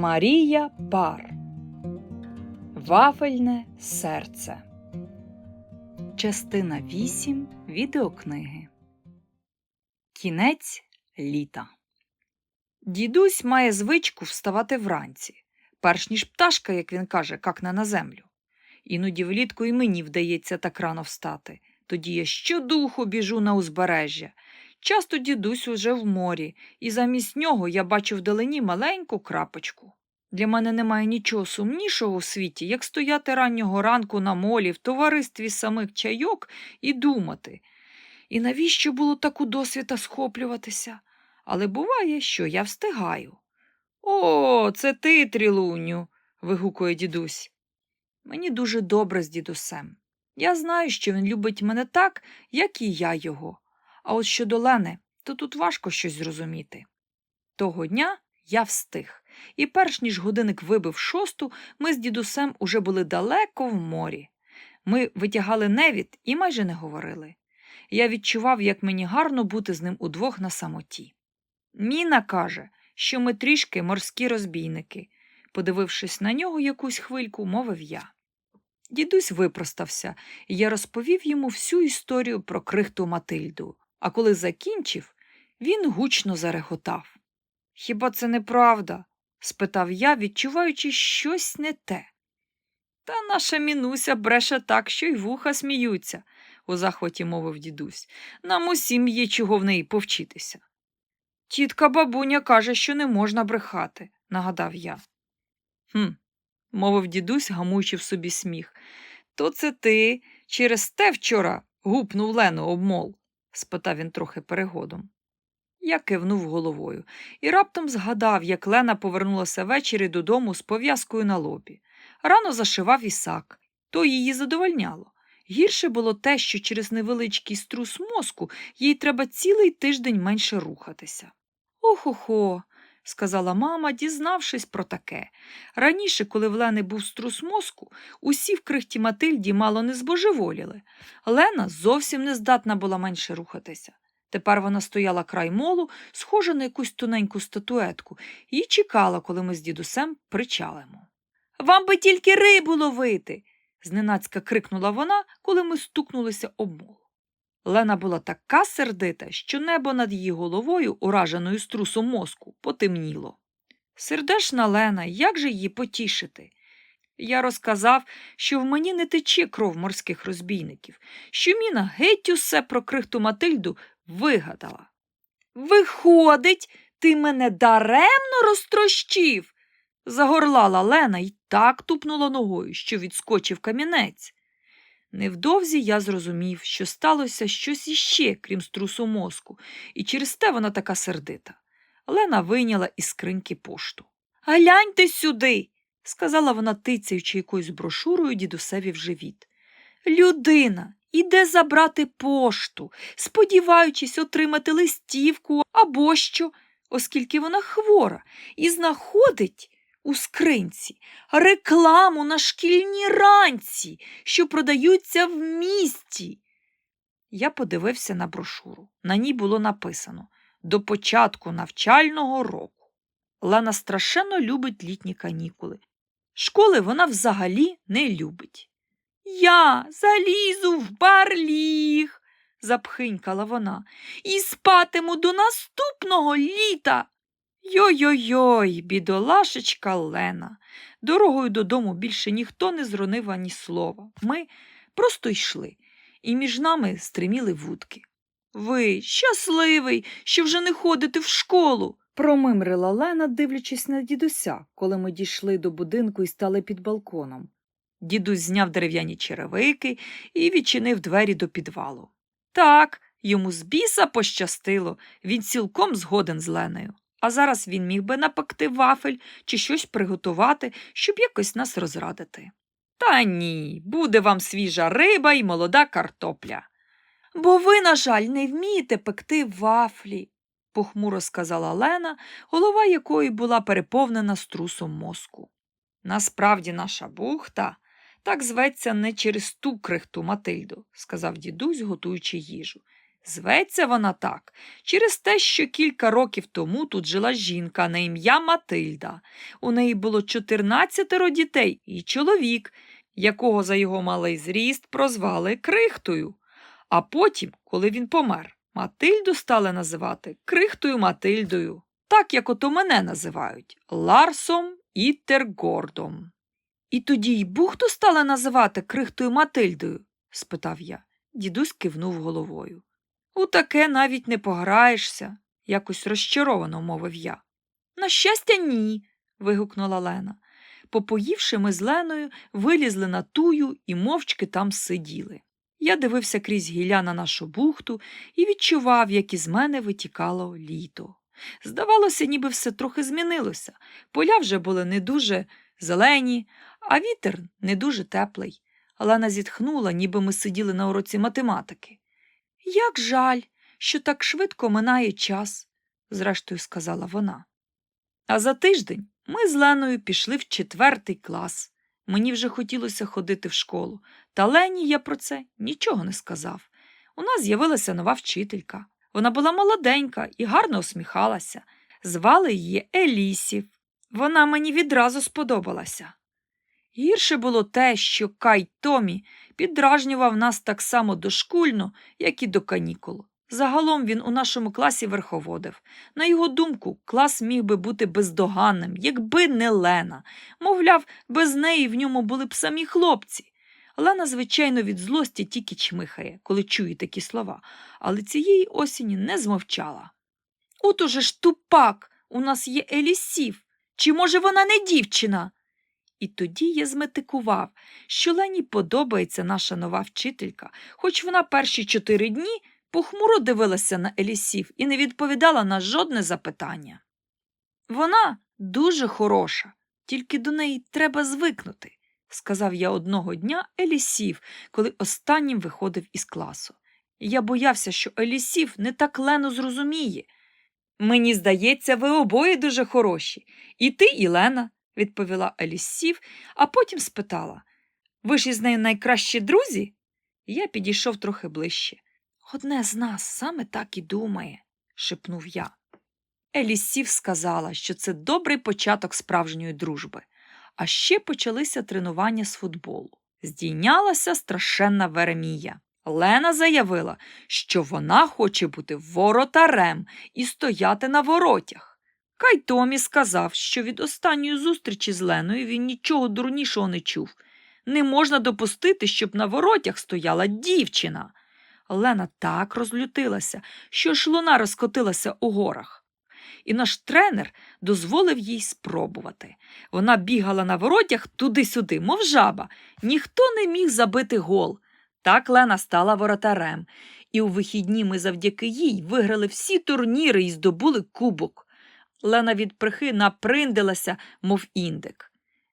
Марія Пар Вафельне серце. Частина 8 відеокниги. Кінець літа. Дідусь має звичку вставати вранці, перш ніж пташка, як він каже, какне на землю. Іноді влітку і мені вдається так рано встати. Тоді я щодуху біжу на узбережжя. Часто дідусь уже в морі, і замість нього я бачу вдалині маленьку крапочку. Для мене немає нічого сумнішого у світі, як стояти раннього ранку на молі в товаристві самих чайок і думати. І навіщо було так у досвіта схоплюватися? Але буває, що я встигаю. О, це ти, трілуню. вигукує дідусь. Мені дуже добре з дідусем. Я знаю, що він любить мене так, як і я його. А от щодо Лени, то тут важко щось зрозуміти. Того дня я встиг, і перш ніж годинник вибив шосту, ми з дідусем уже були далеко в морі. Ми витягали невід і майже не говорили. Я відчував, як мені гарно бути з ним удвох на самоті. Міна каже, що ми трішки морські розбійники. Подивившись на нього якусь хвильку, мовив я. Дідусь випростався, і я розповів йому всю історію про крихту Матильду. А коли закінчив, він гучно зареготав. Хіба це неправда? спитав я, відчуваючи щось не те. Та наша мінуся бреше так, що й вуха сміються, у захваті мовив дідусь. Нам усім є чого в неї повчитися. Тітка бабуня каже, що не можна брехати, нагадав я. Хм, мовив дідусь, гамуючи в собі сміх. То це ти через те вчора гупнув Лену обмол? Спитав він трохи перегодом. Я кивнув головою і раптом згадав, як Лена повернулася ввечері додому з пов'язкою на лобі. Рано зашивав ісак, то її задовольняло. Гірше було те, що через невеличкий струс мозку їй треба цілий тиждень менше рухатися. Ох-охо, сказала мама, дізнавшись про таке. Раніше, коли в Лени був струс мозку, усі в крихті Матильді мало не збожеволіли. Лена зовсім не здатна була менше рухатися. Тепер вона стояла край молу, схожа на якусь тоненьку статуетку, і чекала, коли ми з дідусем причалимо. Вам би тільки рибу ловити. зненацька крикнула вона, коли ми стукнулися об мол. Лена була така сердита, що небо над її головою, ураженою струсом мозку, потемніло. Сердешна Лена, як же її потішити? Я розказав, що в мені не тече кров морських розбійників, що міна геть усе про крихту Матильду вигадала. Виходить, ти мене даремно розтрощив, загорлала Лена і так тупнула ногою, що відскочив камінець. Невдовзі я зрозумів, що сталося щось іще, крім струсу мозку, і через те вона така сердита. Лена вийняла із скриньки пошту. Гляньте сюди, сказала вона, тицяючи якоюсь брошурою дідусеві в живіт. Людина іде забрати пошту, сподіваючись отримати листівку або що, оскільки вона хвора, і знаходить у скринці рекламу на шкільні ранці, що продаються в місті. Я подивився на брошуру. На ній було написано до початку навчального року. Лана страшенно любить літні канікули. Школи вона взагалі не любить. Я залізу в барліг, запхинькала вона, і спатиму до наступного літа. Йой-йой-йой, бідолашечка Лена. Дорогою додому більше ніхто не зронив ані слова. Ми просто йшли, і між нами стриміли вудки. Ви щасливий, що вже не ходите в школу, промимрила Лена, дивлячись на дідуся, коли ми дійшли до будинку і стали під балконом. Дідусь зняв дерев'яні черевики і відчинив двері до підвалу. Так, йому з біса пощастило, він цілком згоден з Леною. А зараз він міг би напекти вафель чи щось приготувати, щоб якось нас розрадити. Та ні, буде вам свіжа риба і молода картопля. Бо ви, на жаль, не вмієте пекти вафлі, похмуро сказала Лена, голова якої була переповнена струсом мозку. Насправді наша бухта так зветься не через ту крихту Матильду, сказав дідусь, готуючи їжу. Зветься вона так через те, що кілька років тому тут жила жінка на ім'я Матильда. У неї було 14 дітей і чоловік, якого за його малий зріст прозвали Крихтою. А потім, коли він помер, Матильду стали називати Крихтою Матильдою, так як ото мене називають Ларсом Іттергордом. І тоді й бухту стали називати Крихтою Матильдою? спитав я. Дідусь кивнув головою. У таке навіть не пограєшся, якось розчаровано мовив я. На щастя, ні. вигукнула Лена. Попоївши, ми з Леною вилізли на тую і мовчки там сиділи. Я дивився крізь гілля на нашу бухту і відчував, як із мене витікало літо. Здавалося, ніби все трохи змінилося. Поля вже були не дуже зелені, а вітер не дуже теплий. Лена зітхнула, ніби ми сиділи на уроці математики. Як жаль, що так швидко минає час, зрештою сказала вона. А за тиждень ми з Леною пішли в четвертий клас. Мені вже хотілося ходити в школу, та Лені я про це нічого не сказав. У нас з'явилася нова вчителька. Вона була молоденька і гарно усміхалася. Звали її Елісів. Вона мені відразу сподобалася. Гірше було те, що Кай Томі підражнював нас так само дошкульно, як і до канікул. Загалом він у нашому класі верховодив. На його думку, клас міг би бути бездоганним, якби не Лена. Мовляв, без неї в ньому були б самі хлопці. Лена, звичайно, від злості тільки чмихає, коли чує такі слова, але цієї осені не змовчала. От уже ж тупак, у нас є Елісів. Чи, може, вона не дівчина? І тоді я зметикував, що Лені подобається наша нова вчителька, хоч вона перші чотири дні похмуро дивилася на Елісів і не відповідала на жодне запитання. Вона дуже хороша, тільки до неї треба звикнути, сказав я одного дня Елісів, коли останнім виходив із класу. Я боявся, що Елісів не так лено зрозуміє. Мені здається, ви обоє дуже хороші, і ти, і Лена, відповіла Елісів, а потім спитала Ви ж із нею найкращі друзі? Я підійшов трохи ближче. Одне з нас саме так і думає, шепнув я. Елісів сказала, що це добрий початок справжньої дружби. А ще почалися тренування з футболу. Здійнялася страшенна Веремія. Лена заявила, що вона хоче бути воротарем і стояти на воротях. Кай Томі сказав, що від останньої зустрічі з Леною він нічого дурнішого не чув. Не можна допустити, щоб на воротях стояла дівчина. Лена так розлютилася, що ж луна розкотилася у горах. І наш тренер дозволив їй спробувати. Вона бігала на воротях туди-сюди, мов жаба. Ніхто не міг забити гол. Так Лена стала воротарем, і у вихідні ми завдяки їй виграли всі турніри і здобули кубок. Лена від прихи наприндилася, мов індик.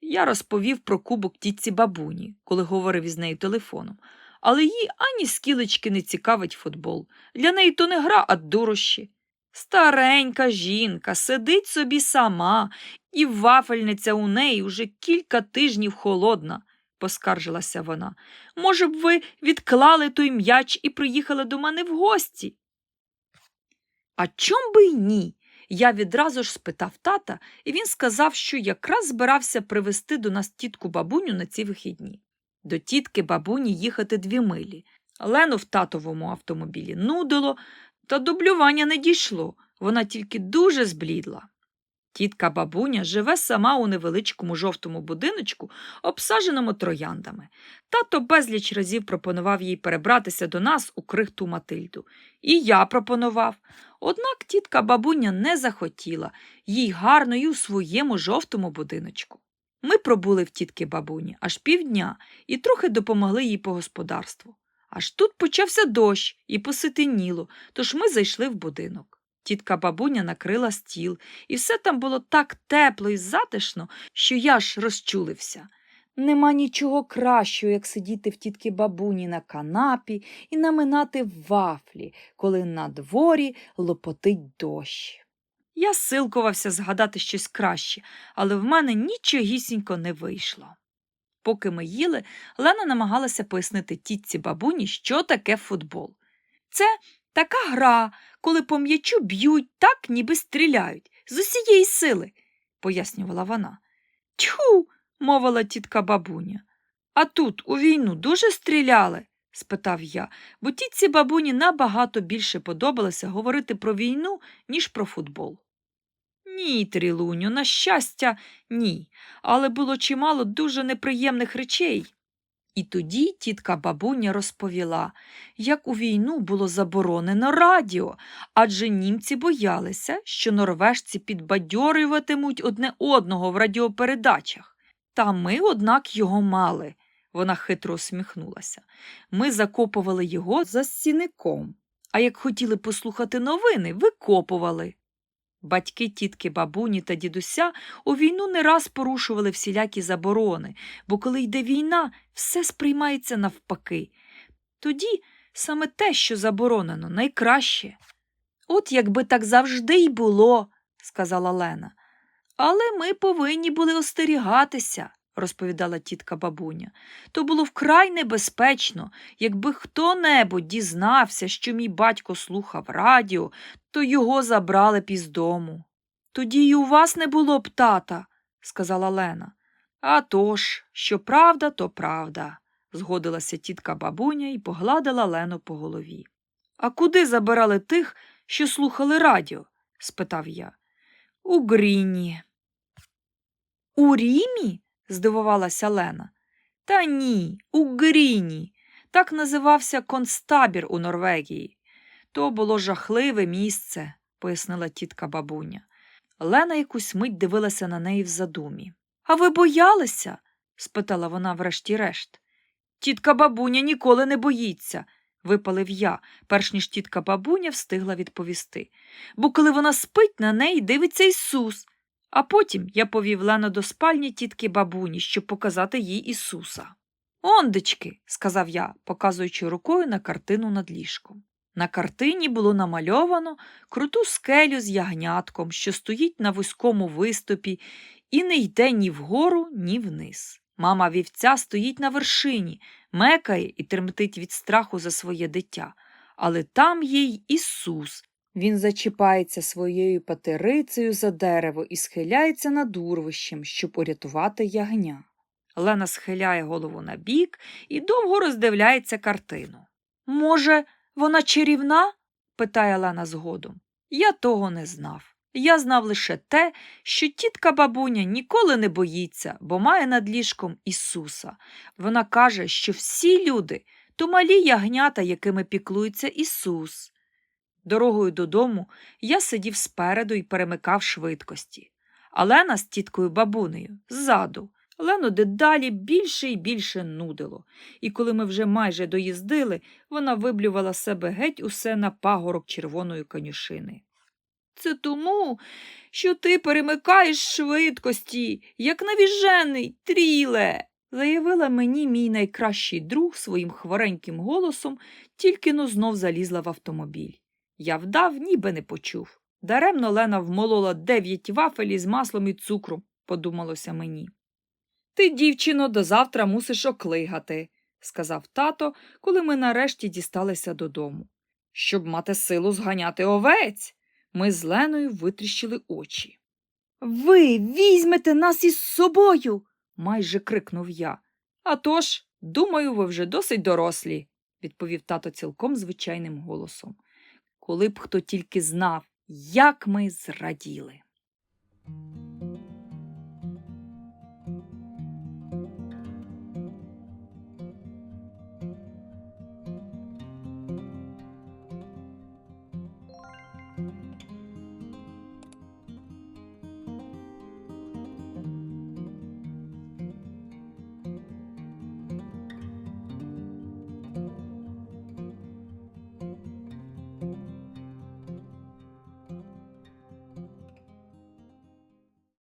Я розповів про кубок тітці бабуні, коли говорив із нею телефоном, але їй ані скілечки не цікавить футбол. Для неї то не гра, а дурощі. Старенька жінка сидить собі сама, і вафельниця у неї уже кілька тижнів холодна, поскаржилася вона. Може б, ви відклали той м'яч і приїхали до мене в гості? А чом би й ні? Я відразу ж спитав тата, і він сказав, що якраз збирався привезти до нас тітку бабуню на ці вихідні. До тітки бабуні їхати дві милі. Лену в татовому автомобілі нудило, та дублювання не дійшло, вона тільки дуже зблідла. Тітка бабуня живе сама у невеличкому жовтому будиночку, обсадженому трояндами. Тато безліч разів пропонував їй перебратися до нас у крихту Матильду. І я пропонував. Однак тітка бабуня не захотіла, їй гарно і у своєму жовтому будиночку. Ми пробули в тітки бабуні аж півдня і трохи допомогли їй по господарству. Аж тут почався дощ і поситиніло, тож ми зайшли в будинок. Тітка бабуня накрила стіл, і все там було так тепло і затишно, що я ж розчулився. Нема нічого кращого, як сидіти в тітки бабуні на канапі і наминати вафлі, коли на дворі лопотить дощ. Я силкувався згадати щось краще, але в мене нічогісінько не вийшло. Поки ми їли, Лена намагалася пояснити тітці бабуні, що таке футбол. Це Така гра, коли по м'ячу б'ють так, ніби стріляють, з усієї сили, пояснювала вона. Тьху, мовила тітка бабуня. А тут у війну дуже стріляли? спитав я, бо тітці бабуні набагато більше подобалося говорити про війну, ніж про футбол. Ні, Трілуню, на щастя, ні, але було чимало дуже неприємних речей. І тоді тітка бабуня розповіла, як у війну було заборонено радіо, адже німці боялися, що норвежці підбадьорюватимуть одне одного в радіопередачах. Та ми, однак, його мали. Вона хитро усміхнулася. Ми закопували його за стіником, а як хотіли послухати новини, викопували. Батьки тітки бабуні та дідуся у війну не раз порушували всілякі заборони, бо коли йде війна, все сприймається навпаки. Тоді саме те, що заборонено, найкраще. От якби так завжди й було, сказала Лена. Але ми повинні були остерігатися, розповідала тітка бабуня. То було вкрай небезпечно, якби хто-небудь дізнався, що мій батько слухав радіо, то його забрали б із дому. Тоді й у вас не було б тата, сказала Лена. «А тож, що правда, то правда, згодилася тітка бабуня і погладила Лену по голові. А куди забирали тих, що слухали радіо? спитав я. У Гріні. У Рімі? здивувалася Лена. Та ні, у Гріні. Так називався концтабір у Норвегії. То було жахливе місце, пояснила тітка бабуня. Лена якусь мить дивилася на неї в задумі. А ви боялися? спитала вона врешті-решт. Тітка бабуня ніколи не боїться, випалив я, перш ніж тітка бабуня встигла відповісти. Бо коли вона спить, на неї дивиться Ісус. А потім я повів Лену до спальні тітки бабуні, щоб показати їй Ісуса. Ондечки, сказав я, показуючи рукою на картину над ліжком. На картині було намальовано круту скелю з ягнятком, що стоїть на вузькому виступі і не йде ні вгору, ні вниз. Мама вівця стоїть на вершині, мекає і тремтить від страху за своє дитя. Але там є й Ісус. Він зачіпається своєю патерицею за дерево і схиляється над урвищем, щоб урятувати ягня. Лена схиляє голову на бік і довго роздивляється картину. Може, вона чарівна? питає Лена згодом. Я того не знав. Я знав лише те, що тітка бабуня ніколи не боїться, бо має над ліжком Ісуса. Вона каже, що всі люди то малі ягнята, якими піклується Ісус. Дорогою додому я сидів спереду і перемикав швидкості. А Лена з тіткою бабунею ззаду. Лену дедалі більше і більше нудило, і коли ми вже майже доїздили, вона виблювала себе геть усе на пагорок червоної конюшини. Це тому, що ти перемикаєш швидкості, як навіжений, тріле, заявила мені мій найкращий друг своїм хвореньким голосом, тільки но знов залізла в автомобіль. Я вдав, ніби не почув. Даремно Лена вмолола дев'ять вафелі з маслом і цукром, подумалося мені. Ти, дівчино, до завтра мусиш оклигати, сказав тато, коли ми нарешті дісталися додому. Щоб мати силу зганяти овець. Ми з Леною витріщили очі. Ви візьмете нас із собою, майже крикнув я. «А тож, думаю, ви вже досить дорослі, відповів тато цілком звичайним голосом коли б хто тільки знав, як ми зраділи.